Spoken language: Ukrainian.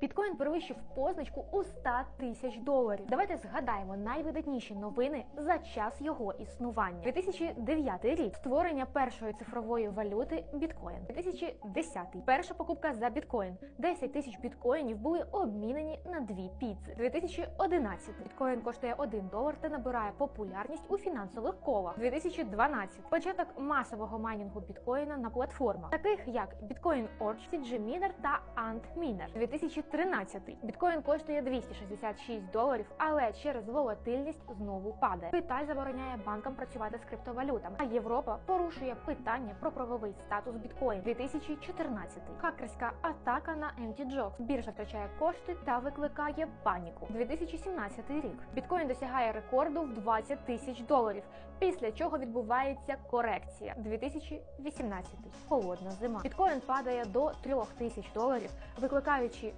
Біткоін перевищив позначку у 100 тисяч доларів. Давайте згадаємо найвидатніші новини за час його існування. 2009 рік створення першої цифрової валюти біткоін. 2010 перша покупка за біткоін. 10 тисяч біткоїнів були обмінені на дві піци. 2011 біткоін коштує 1 долар та набирає популярність у фінансових колах. 2012 початок масового майнінгу біткоїна на платформах, таких як Bitcoin Orch, CG Miner та Ant Miner. 2013 біткоін коштує 266 доларів, але через волатильність знову падає. Китай забороняє банкам працювати з криптовалютами, а Європа порушує питання про правовий статус біткоін. 2014 хакерська атака на MTJOX. Біржа втрачає кошти та викликає паніку. 2017 рік біткоін досягає рекорду в 20 тисяч доларів, після чого відбувається корекція. 2018 холодна зима. Біткоін падає до 3 тисяч доларів, викликаючи